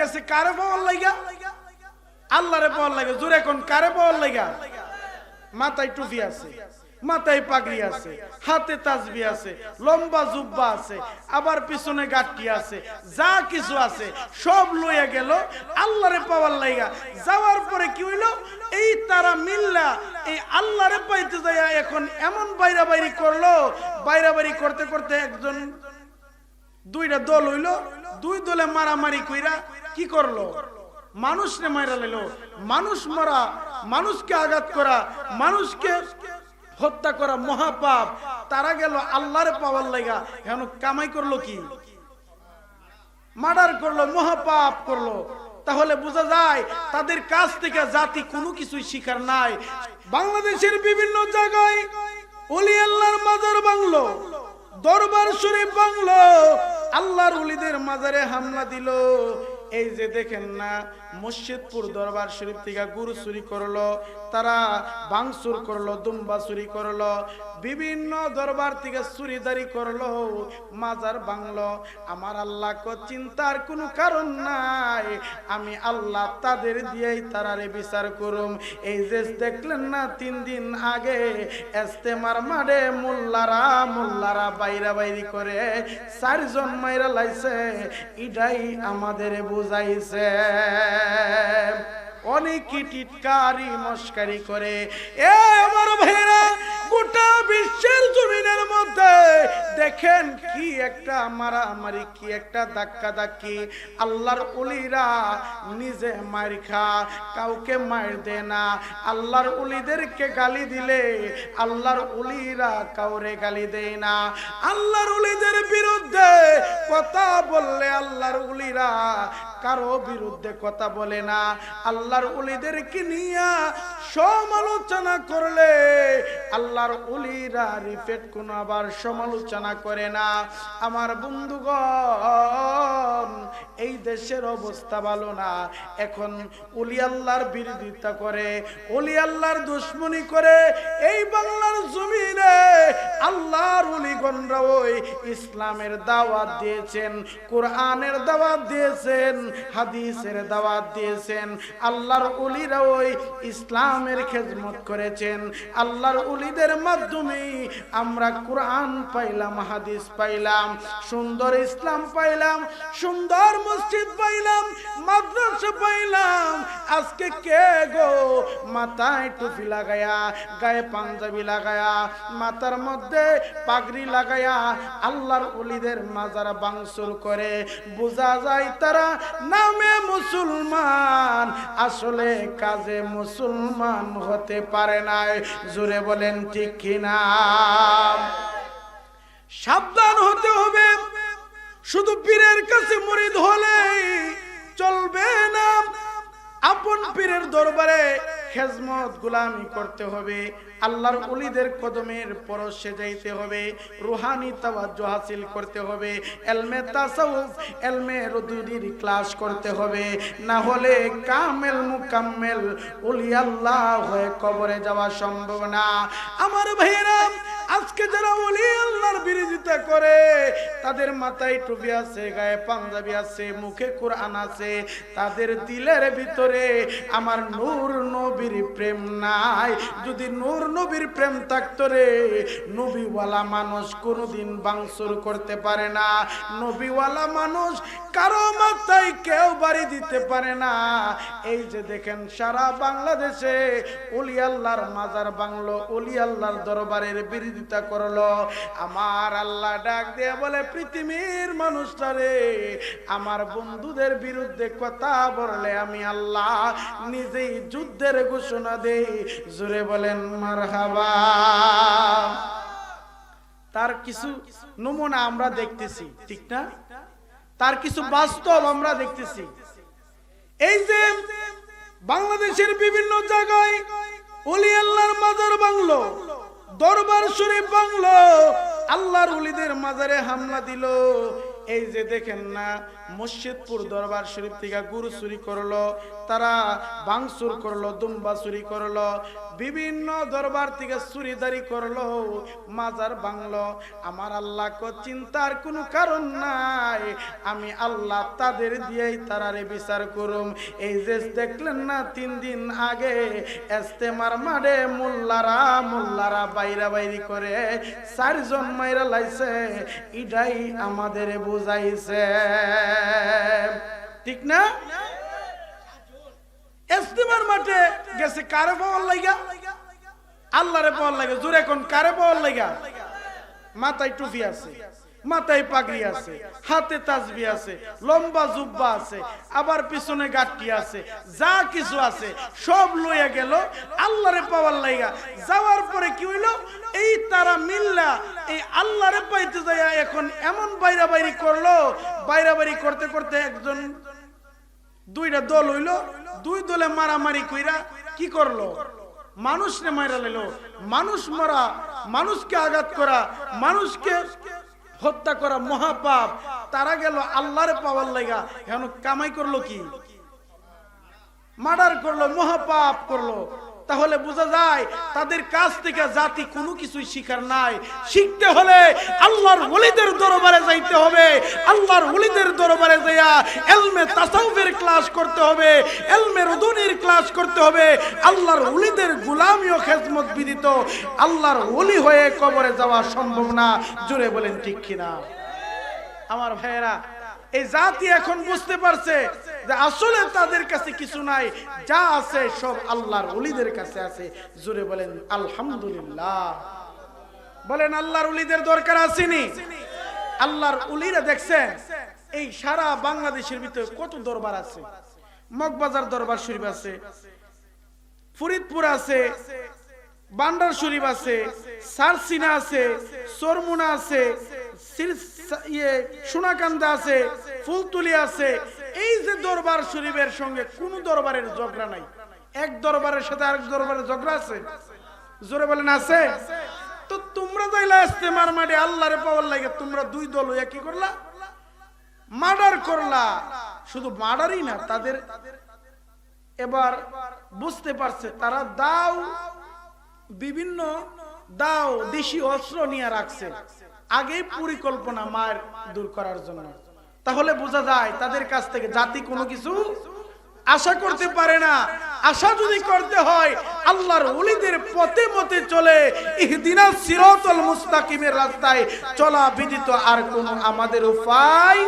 গেছে, কারে পাওয়ার লাগা আল্লাহরে পাওয়ার লাগে জোরে কোন, কারে পাওয়ার লাগা মাথায় টুপি আছে, মাথায় পাগড়ি আছে, হাতে তাজবি আছে, লম্বা জুব্বা আছে, আবার পিছনে গাঠটি আছে, যা কিছু আছে, সব লইয়া গেল, আল্লাহরে পাওয়ার লাইগা। যাওয়ার পরে কি হইল? এই তারা মিল্লা, এই আল্লাহরে পাইতে যাইয়া এখন এমন বাইরা বাইরি করল বাইরা বাইরি করতে করতে একজন দুইটা দল হইল, দুই দলে মারামারি কইরা কি করল? মানুষ রে মাইরা লাইল। মানুষ মারা, মানুষকে আঘাত করা, মানুষকে হত্যা করা মহাপাপ। তারা গেল আল্লাহরে পাওয়ার লাগা এখন কামাই করল কি? মার্ডার করল, মহাপাপ করল। তাহলে বোঝা যায়, তাদের কাছ থেকে জাতি কোনো কিছুই শিখার নাই। বাংলাদেশের বিভিন্ন জায়গায় অলি আল্লাহর মাজার বাংলো, দরবার শরীফ বাংলো আল্লাহর উলিদের মাজারে হামলা দিল। এই যে দেখেন না, মসজিদপুর দরবার শরীফ থেকে গুরু চুরি করল, তারা বাংসুর করল, দুম্বা চুরি করল, বিভিন্ন দরবার থেকে চুরিদারি করল, মাজার বাংলো আমার আল্লাহ চিন্তার কোনো কারণ নাই, আমি আল্লাহ তাদের দিয়েই তারারে বিচার করুম। এই যে দেখলেন না, তিন দিন আগে এস্তেমার মাঠে মোল্লারা মোল্লারা বাইরা বাইরি করে, চারজন মাইরা লাইছে ইটাই আমাদের বুঝাইছে অনেকই টিটকারি, মস্কারি করে। এ আমার ভাইরা গোটা বিশ্বের জমিনের মধ্যে দেখেন কি একটা মারামারি, কি একটা ধাক্কা ধাক্কি আল্লাহর উলিরা নিজে মার খা কাউকে মার দে না। আল্লাহর উলিদেরকে গালি দিলে আল্লাহর উলিরা কাউরে গালি দেয় না। আল্লাহর উলিদের বিরুদ্ধে কথা বললে আল্লাহর উলিরা কারও বিরুদ্ধে কথা বলে না। আল্লাহর উলিদেরকে নিয়ে সমালোচনা করলে আল্লাহর উলিরা রিফেট কোন আবার সমালোচনা করে না। আমার বন্ধুগণ, এই দেশের অবস্থা ভালো না। এখন উলি আল্লাহর বিরোধিতা করে উলি আল্লাহর দুশ্মনী করে, এই বাংলার জমিনে আল্লাহর উলিগণরা ওই ইসলামের দাওয়াত দিয়েছেন, কোরআনের দাওয়াত দিয়েছেন, হাদিসের দাওয়াত দিয়েছেন। আল্লাহর উলিরা ওই ইসলামের খেদমত করেছেন। আল্লাহর উলিদের মাধ্যমে আমরা কোরআন পাইলাম, হাদিস পাইলাম, সুন্দর ইসলাম পাইলাম, সুন্দর মসজিদ পাইলাম, মাদ্রাসা পাইলাম। আজকে কে গো মাথায় টুপি লাগায়া, গায়ে পাঞ্জাবি লাগায়া, মাথার মধ্যে পাগড়ি লাগায়া আল্লাহর উলিদের মাজার বাংসুর করে, বোঝা যায় তারা নামে মুসলমান, আসলে কাজে মুসলমান হতে পারে নাই জুড়ে বলেন ঠিক কিনা? সাবধান হতে হবে। শুধু পীরের কাছে মরিদ হলে চলবে না। আপন পীরের দরবারে খেজমত গুলামি করতে হবে, আল্লাহর উলিদের কদমের পরশে যাইতে হবে, রুহানি তাওয়াজ্জু হাসিল করতে হবে, এলমে তাসাউফ এলমে রুদুরির ক্লাস করতে হবে, না হলে কামেল মুকাম্মেল উলি আল্লাহ হয়ে কবরে যাওয়া সম্ভব না। আমার ভাইয়েরা আজকে যারা ওলি আল্লাহর বিরোধিতা করে, তাদের মাথায় টুপি আছে, গায়ে পাঞ্জাবি আছে, মুখে কোরআন আছে, তাদের দিলের ভিতরে আমার নূর নবীর প্রেম নাই। যদি নূর নবীর প্রেম থাকতো রে, নবীওয়ালা মানুষ কোনোদিন বাংসুর করতে পারে না। নবীওয়ালা মানুষ কারও মাথায় কেউ বাড়ি দিতে পারে না। এই যে দেখেন, সারা বাংলাদেশে অলি আল্লাহর মাজার বাংলো অলি আল্লাহর দরবারের বিরোধিতা করল। আমার আল্লাহ ডাক দিয়ে বলে, পৃথিবীর মানুষটারে আমার বন্ধুদের বিরুদ্ধে কথা বললে আমি আল্লাহ নিজেই যুদ্ধের ঘোষণা দেই। জোরে বলেন, মারহাবা। তার কিছু নমুনা আমরা দেখতেছি, ঠিক না? তার কিছু বাস্তব আমরা দেখতেছি। এই যে বাংলাদেশের বিভিন্ন জায়গায় দরবার শরীফ বাংলো আল্লাহর উলিদের মাজারে হামলা দিল। এই যে দেখেন না, মসজিদপুর দরবার শরীফ থেকে গুরু চুরি করল, তারা বাংসুর করল, দুম্বা চুরি করল, বিভিন্ন দরবার থেকে চুরিদারি করল, মাজার বাংলো আমার আল্লাহ চিন্তার কোনো কারণ নাই, আমি আল্লাহ তাদের দিয়েই তারারে বিচার করুম। এই যে দেখলেন না, তিন দিন আগে এস্তেমার মাঠে মোল্লারা মোল্লারা বাইরা বাইরি করে, চারজন মাইরা লাইছে ইডাই আমাদের বুঝাইছে। ঠিক না? এস্তিমার মাঠে গেছে কারে পাওয়ার লাগা আল্লাহরে পাওয়ার লাগে জোরে কোন কারে পাওয়ার লাগা মাথায় টুপি আছে। মাথায় পাগড়ি আছে, হাতে তাজবি আছে, লম্বা জুব্বা আছে, আবার পিছনে গাঠটি আছে, যা কিছু আছে সব লইয়া গেল, আল্লাহরে পাওয়ার লাইগা। যাওয়ার পরে কি হইল? এই তারা মিল্লা, এই আল্লাহরে পাইতে যাইয়া এখন এমন বাইরা বাইরি করল বাইরা বাইরি করতে করতে একজন দুইটা দল হইল, দুই দলে মারামারি কইরা কি করল? মানুষ রে মারা লাইলো। মানুষ মারা, মানুষকে আঘাত করা, মানুষকে হত্যা করা মহাপাপ, তারা গেল আল্লাহরে পাওয়ার লাগা কেন কামাই করল কি? মার্ডার করল, মহাপাপ করল। তাহলে বোঝা যায় তাদের কাছ থেকে জাতি কোনো কিছুই শিখার নাই। শিখতে হলে আল্লাহর ওলিদের দরবারে যাইতে হবে। আল্লাহর ওলিদের দরবারে যাইয়া এলমে তাসাউফের ক্লাস করতে হবে, এলমে রদুনির ক্লাস করতে হবে। আল্লাহর ওলিদের গুলামি ও খেজমত বিদিত। আল্লাহর ওলি হয়ে কবরে যাওয়া সম্ভব না। জোরে বলেন ঠিক কিনা? আমার ভাইয়েরা, এই জাতি এখন বুঝতে পারছে যে আসলে তাদের কাছে কিছু নাই, যা আছে সব আল্লাহর ওলিদের কাছে আছে। জুড়ে বলেন, আলহামদুলিল্লাহ। বলেন, আল্লাহর উলিদের দরকার আসেনি। আল্লাহর উলিরা দেখছেন, এই সারা বাংলাদেশের ভিতরে কত দরবার আছে। মগবাজার দরবার শরীফ আছে, ফরিদপুর আছে বান্ডার শরীফ আছে, সারসিনা আছে, সরমুনা আছে ইয়ে সোনাকান্দা আছে, ফুলতুলি আছে এই যে দরবার শরীফের সঙ্গে কোন দরবারের ঝগড়া নাই। এক দরবারের সাথে আরেক দরবারের ঝগড়া আছে? জোরে বলেন, আছে? তো তোমরা যাইলা ইস্তেমার মাঠে আল্লাহরে পাওয়ার লাগে, তোমরা দুই দল হইয়া কি করলা? মার্ডার করলা। শুধু মার্ডারই না, তাদের এবার বুঝতে পারছে, তারা দাও, বিভিন্ন দাও, দেশি অস্ত্র নিয়ে রাখছে। আগে পরিকল্পনা মায়ের দূর করার জন্য। তাহলে বোঝা যায় তাদের কাছ থেকে জাতি কোনো কিছু আশা করতে পারে না। আশা যদি করতে হয়, আল্লাহর ওলিদের পথে মতে চলে ইহদিনা সিরাতাল মুস্তাকিমের রাস্তায় চলা বিদিত আর কোনো আমাদের উপায়